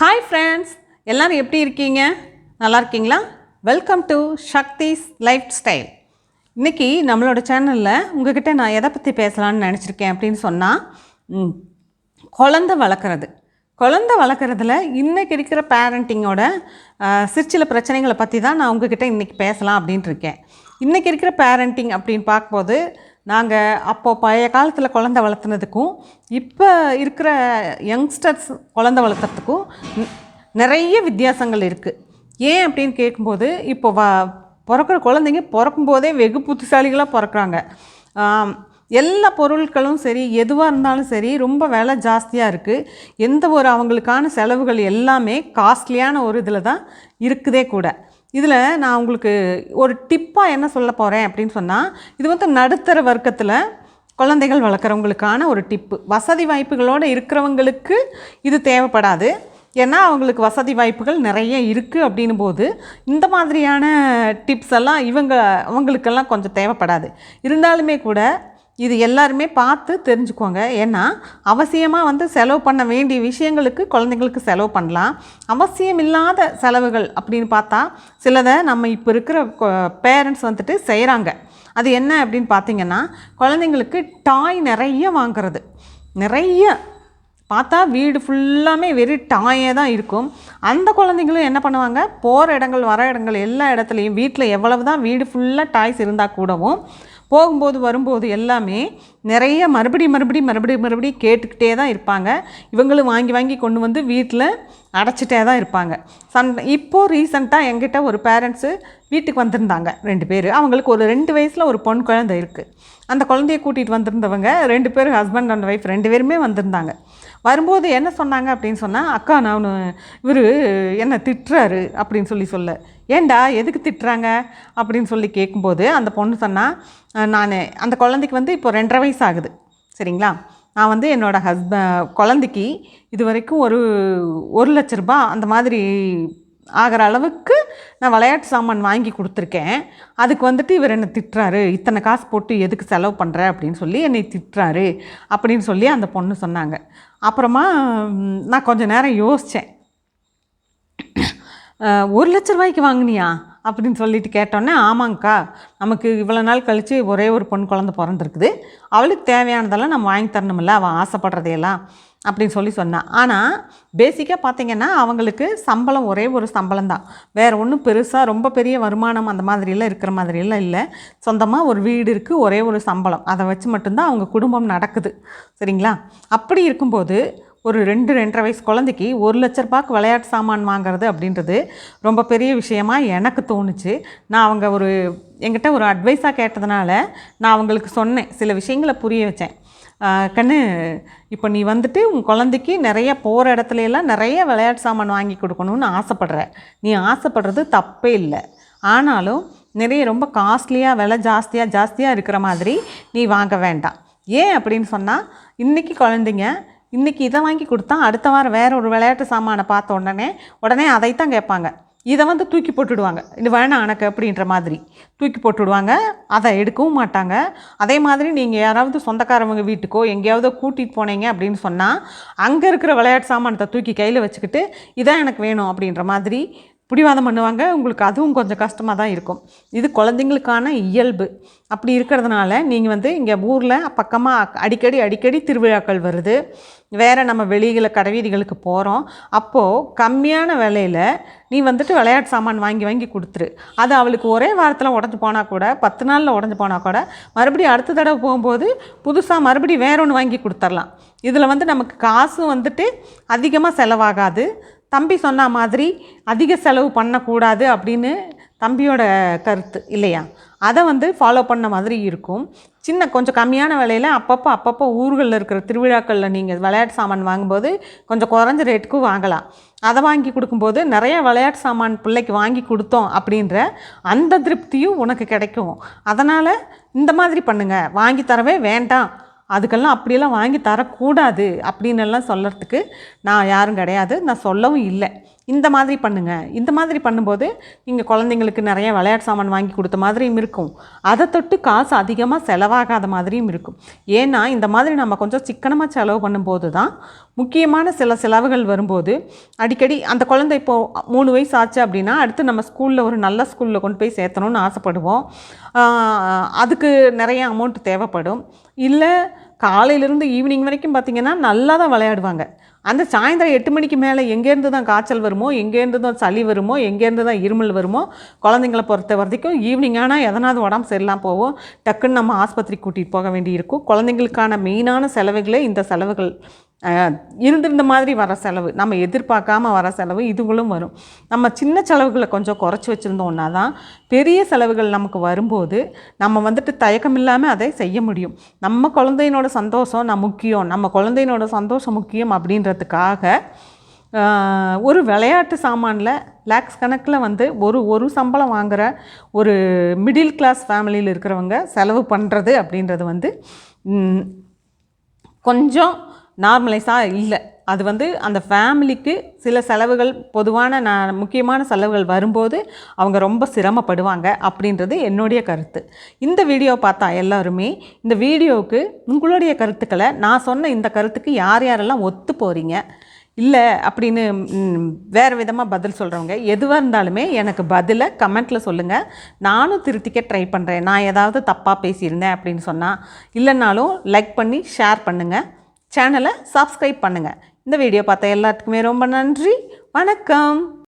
Hi friends எல்லோரும் எப்படி இருக்கீங்க? நல்லா இருக்கீங்களா? Welcome to Sakthi's lifestyle இன்றைக்கி நம்மளோட சேனலில் உங்ககிட்ட நான் எதை பற்றி பேசலாம்னு நினச்சிருக்கேன் அப்படின்னு சொன்னால் குழந்த வளர்க்குறது. குழந்த வளர்க்குறதுல இன்றைக்கி இருக்கிற பேரண்டிங்கோட சிற்சில பிரச்சனைகளை பற்றி தான் நான் உங்ககிட்ட இன்றைக்கி பேசலாம் அப்படின்ட்டு இருக்கேன். இன்றைக்கி இருக்கிற பேரண்டிங் அப்படின்னு பார்க்கும்போது நாங்கள் அப்போது பழைய காலத்தில் குழந்தை வளர்த்துனதுக்கும் இப்போ இருக்கிற யங்ஸ்டர்ஸ் குழந்தை வளர்த்துறதுக்கும் நிறைய வித்தியாசங்கள் இருக்குது ஏன் அப்படின்னு கேட்கும்போது இப்போ வ பிறக்கிற குழந்தைங்க பிறக்கும்போதே வெகு புத்திசாலிகளாக பிறக்கிறாங்க. எல்லா பொருட்களும் சரி எதுவாக இருந்தாலும் சரி ரொம்ப விலை ஜாஸ்தியாக இருக்குது எந்த ஒரு அவங்களுக்கான செலவுகள் எல்லாமே காஸ்ட்லியான ஒரு இதில் தான் இருக்குதே கூட. இதில் நான் உங்களுக்கு ஒரு டிப்பாக என்ன சொல்ல போகிறேன் அப்படின்னு சொன்னால் இது வந்து நடுத்தர வர்க்கத்தில் குழந்தைகள் வளர்க்குறவங்களுக்கான ஒரு டிப்பு. வசதி வாய்ப்புகளோடு இருக்கிறவங்களுக்கு இது தேவைப்படாது. ஏன்னா அவங்களுக்கு வசதி வாய்ப்புகள் நிறைய இருக்குது அப்படின்னும் போது இந்த மாதிரியான டிப்ஸ் எல்லாம் இவங்க அவங்களுக்கெல்லாம் கொஞ்சம் தேவைப்படாது. இருந்தாலுமே கூட இது எல்லாருமே பார்த்து தெரிஞ்சுக்கோங்க. ஏன்னா அவசியமாக வந்து செலவு பண்ண வேண்டிய விஷயங்களுக்கு குழந்தைங்களுக்கு செலவு பண்ணலாம். அவசியம் இல்லாத செலவுகள் அப்படின்னு பார்த்தா சிலதை நம்ம இப்போ இருக்கிற பேரண்ட்ஸ் வந்துட்டு செய்கிறாங்க அது என்ன அப்படின்னு பார்த்தீங்கன்னா குழந்தைங்களுக்கு டாய் நிறைய வாங்கிறது. நிறைய பார்த்தா வீடு ஃபுல்லாமே வெறும் டாயே தான் இருக்கும். அந்த குழந்தைங்களும் என்ன பண்ணுவாங்க? போகிற இடங்கள் வர இடங்கள் எல்லா இடத்துலையும் வீட்டில் எவ்வளவு தான் வீடு ஃபுல்லாக டாய்ஸ் இருந்தால் கூடவும் போகும்போது வரும்போது எல்லாமே நிறைய மறுபடி மறுபடி மறுபடி மறுபடி கேட்டுக்கிட்டே தான் இருப்பாங்க. இவங்களும் வாங்கி வாங்கி கொண்டு வந்து வீட்டில் அடைச்சிட்டே தான் இருப்பாங்க. சன் இப்போது ரீசண்டாக எங்கிட்ட ஒரு பேரண்ட்ஸு வீட்டுக்கு வந்திருந்தாங்க ரெண்டு பேர். அவங்களுக்கு ஒரு ரெண்டு வயசில் ஒரு பொன் குழந்தை இருக்குது அந்த குழந்தைய கூட்டிகிட்டு வந்திருந்தவங்க ரெண்டு பேரும் ஹஸ்பண்ட் அண்ட் ஒய்ஃப் ரெண்டு பேருமே வந்திருந்தாங்க. வரும்போது என்ன சொன்னாங்க அப்படின்னு சொன்னால் அக்கா நான் இவர் என்ன திட்டுறாரு அப்படின்னு சொல்லி சொல்ல. ஏண்டா எதுக்கு திட்டுறாங்க? அப்படின்னு சொல்லி கேட்கும்போது அந்த பொண்ணு சொன்னால் நான் அந்த குழந்தைக்கு வந்து இப்போ ரெண்டரை வயசு ஆகுது சரிங்களா? நான் வந்து என்னோடய ஹஸ்ப குழந்தைக்கு இது வரைக்கும் ஒரு ஒரு லட்ச ரூபாய் அந்த மாதிரி ஆகிற அளவுக்கு நான் விளையாட்டு சாமான் வாங்கி கொடுத்துருக்கேன். அதுக்கு வந்துட்டு இவர் என்னை திட்டுறாரு. இத்தனை காசு போட்டு எதுக்கு செலவு பண்ணுற அப்படின்னு சொல்லி என்னை திட்டுறாரு. அப்படின்னு சொல்லி அந்த பொண்ணு சொன்னாங்க. அப்புறமா நான் கொஞ்ச நேரம் யோசித்தேன் ஒரு லட்ச ரூபாய்க்கு வாங்கினியா? அப்படின்னு சொல்லிட்டு கேட்டோன்னே ஆமாங்க்கா நமக்கு இவ்வளோ நாள் கழித்து ஒரே ஒரு பொன் குழந்தை பிறந்திருக்குது. அவளுக்கு தேவையானதெல்லாம் நம்ம வாங்கி தரணுமில்ல அவள் ஆசைப்படுறதையெல்லாம் அப்படின்னு சொல்லி சொன்னான் ஆனால் பேசிக்காக பார்த்தீங்கன்னா அவங்களுக்கு சம்பளம் ஒரே ஒரு சம்பளம் தான் வேறு ஒன்றும் பெருசாக ரொம்ப பெரிய வருமானம் அந்த மாதிரியெல்லாம் இருக்கிற மாதிரியெல்லாம் இல்லை. சொந்தமாக ஒரு வீடு இருக்குது ஒரே ஒரு சம்பளம். அதை வச்சு மட்டும்தான் அவங்க குடும்பம் நடக்குது. சரிங்களா? அப்படி இருக்கும்போது ஒரு ரெண்டு ரெண்டரை வயசு குழந்தைக்கு ஒரு லட்ச ரூபாய்க்கு விளையாட்டு சாமான் வாங்குறது அப்படின்றது ரொம்ப பெரிய விஷயமா எனக்கு தோணுச்சு. நான் அவங்க ஒரு என்கிட்ட ஒரு அட்வைஸாக கேட்டதுனால நான் அவங்களுக்கு சொன்னேன். சில விஷயங்களை புரிய வச்சேன். கண்ணு இப்போ நீ வந்துட்டு உன் குழந்தைக்கு நிறைய போகிற இடத்துல எல்லாம் நிறைய விளையாட்டு சாமான் வாங்கி கொடுக்கணும்னு ஆசைப்படுற. நீ ஆசைப்படுறது தப்பே இல்லை. ஆனாலும் நிறைய ரொம்ப காஸ்ட்லியாக விலை ஜாஸ்தியாக ஜாஸ்தியாக இருக்கிற மாதிரி நீ வாங்க வேண்டாம். ஏன் அப்படின்னு சொன்னால் இன்றைக்கி குழந்தைங்க இன்றைக்கி இதை வாங்கி கொடுத்தா அடுத்த வாரம் வேற ஒரு விளையாட்டு சாமானை பார்த்த உடனே உடனே அதைத்தான் கேட்பாங்க. இதை வந்து தூக்கி போட்டுடுவாங்க. இது வேணாம் எனக்கு அப்படின்ற மாதிரி. தூக்கி போட்டுடுவாங்க. அதை எடுக்கவும் மாட்டாங்க. அதே மாதிரி நீங்கள் யாராவது சொந்தக்காரவங்க வீட்டுக்கோ எங்கேயாவது கூட்டிகிட்டு போனீங்க அப்படின்னு சொன்னால் அங்கே இருக்கிற விளையாட்டு சாமானத்தை தூக்கி கையில் வச்சுக்கிட்டு இதான் எனக்கு வேணும் அப்படின்ற மாதிரி பிடிவாதம் பண்ணுவாங்க. உங்களுக்கு அதுவும் கொஞ்சம் கஷ்டமாக தான் இருக்கும். இது குழந்தைங்களுக்கான இயல்பு. அப்படி இருக்கிறதுனால நீங்கள் வந்து இங்கே ஊரில் பக்கமாக அடிக்கடி அடிக்கடி திருவிழாக்கள் வருது. வேறு நம்ம வெளியில் கடைவீதிகளுக்கு போகிறோம் அப்போது கம்மியான விலையில் நீ வந்துட்டு விளையாட்டு சாமான் வாங்கி வாங்கி கொடுத்துரு. அது அவளுக்கு ஒரே வாரத்தில் உடஞ்சி போனால் கூட பத்து நாளில் உடஞ்சி போனால் கூட மறுபடியும் அடுத்த தடவை போகும்போது புதுசாக மறுபடியும் வேற ஒன்று வாங்கி கொடுத்துர்லாம். இதில் வந்து நமக்கு காசும் வந்துட்டு அதிகமாக செலவாகாது. தம்பி சொன்ன மாதிரி அதிக செலவு பண்ணக்கூடாது அப்படின்னு தம்பியோட கருத்து இல்லையா? அதை வந்து ஃபாலோ பண்ண மாதிரி இருக்கும். சின்ன கொஞ்சம் கம்மியான விலையில் அப்பப்போ அப்பப்போ ஊர்களில் இருக்கிற திருவிழாக்களில் நீங்கள் விளையாட்டு சாமான் வாங்கும்போது கொஞ்சம் குறைஞ்ச ரேட்டுக்கு வாங்கலாம். அதை வாங்கி கொடுக்கும்போது நிறைய விளையாட்டு சாமான் பிள்ளைக்கு வாங்கி கொடுத்தோம் அப்படின்ற அந்த திருப்தியும் உனக்கு கிடைக்கும். அதனால் இந்த மாதிரி பண்ணுங்கள் வாங்கி தரவே வேண்டாம். அதுக்கெல்லாம் அப்படியெல்லாம் வாங்கி தரக்கூடாது அப்படின்னு எல்லாம் சொல்கிறதுக்கு நான் யாரும் கிடையாது. நான் சொல்லவும் இல்லை. இந்த மாதிரி பண்ணுங்கள் இந்த மாதிரி பண்ணும்போது நீங்கள் குழந்தைங்களுக்கு நிறைய விளையாட்டு சாமான் வாங்கி கொடுத்த மாதிரியும் இருக்கும். அதை தொட்டு காசு அதிகமாக செலவாகாத மாதிரியும் இருக்கும். ஏன்னா இந்த மாதிரி நம்ம கொஞ்சம் சிக்கனமாக செலவு பண்ணும்போது தான் முக்கியமான சில செலவுகள் வரும்போது அடிக்கடி அந்த குழந்தை இப்போது மூணு வயசு ஆச்சு அப்படின்னா அடுத்து நம்ம ஸ்கூலில் ஒரு நல்ல ஸ்கூலில் கொண்டு போய் சேர்த்தணும்னு ஆசைப்படுவோம். அதுக்கு நிறைய அமௌண்ட் தேவைப்படும். இல்லை காலையிலேருந்து ஈவினிங் வரைக்கும் பார்த்திங்கன்னா நல்லா தான் விளையாடுவாங்க. அந்த சாயந்தரம் எட்டு மணிக்கு மேலே எங்கேருந்து தான் காய்ச்சல் வருமோ எங்கேருந்து தான் சளி வருமோ எங்கேருந்து தான் இருமல் வருமோ குழந்தைங்கள பொறுத்த வரைக்கும் ஈவினிங் ஆனால் எதனாவது உடம்பு சரியில்லாம போவோம். டக்குன்னு நம்ம ஆஸ்பத்திரிக்கு கூட்டிகிட்டு போக வேண்டி இருக்கும் குழந்தைங்களுக்கான மெயினான செலவுகளே இந்த செலவுகள். இருந்திருந்த மாதிரி வர செலவு நம்ம எதிர்பார்க்காம வர செலவு இதுகளும் வரும். நம்ம சின்ன செலவுகளை கொஞ்சம் குறைச்சி வச்சுருந்தோம்னா தான் பெரிய செலவுகள் நமக்கு வரும்போது நம்ம வந்துட்டு தயக்கம் இல்லாமல் அதை செய்ய முடியும். நம்ம குழந்தையினோட சந்தோஷம் நான் முக்கியம். நம்ம குழந்தையினோட சந்தோஷம் முக்கியம் அப்படின்றதுக்காக ஒரு விளையாட்டு சாமானில் லேக்ஸ் கணக்கில் வந்து ஒரு ஒரு சம்பளம் வாங்குகிற ஒரு மிடில் கிளாஸ் ஃபேமிலியில் இருக்கிறவங்க செலவு பண்ணுறது அப்படின்றது வந்து கொஞ்சம் நார்மலைஸாக இல்லை. அது வந்து அந்த ஃபேமிலிக்கு சில செலவுகள் பொதுவான நான் முக்கியமான செலவுகள் வரும்போது அவங்க ரொம்ப சிரமப்படுவாங்க அப்படின்றது என்னுடைய கருத்து. இந்த வீடியோ பார்த்தா எல்லாருமே இந்த வீடியோவுக்கு உங்களுடைய கருத்துக்களை நான் சொன்ன இந்த கருத்துக்கு யார் யாரெல்லாம் ஒத்து போகிறீங்க இல்லை அப்படின்னு வேறு விதமாக பதில் சொல்கிறவங்க எதுவாக இருந்தாலுமே எனக்கு பதிலை கமெண்ட்டில் சொல்லுங்கள் நானும் திருத்திக்க ட்ரை பண்ணுறேன் நான் ஏதாவது தப்பாக பேசியிருந்தேன் அப்படின்னு சொன்னால் இல்லைனாலும் லைக் பண்ணி ஷேர் பண்ணுங்கள் சேனலை சப்ஸ்கிரைப் பண்ணுங்கள் இந்த வீடியோ பார்த்த எல்லாத்துக்குமே ரொம்ப நன்றி. வணக்கம்.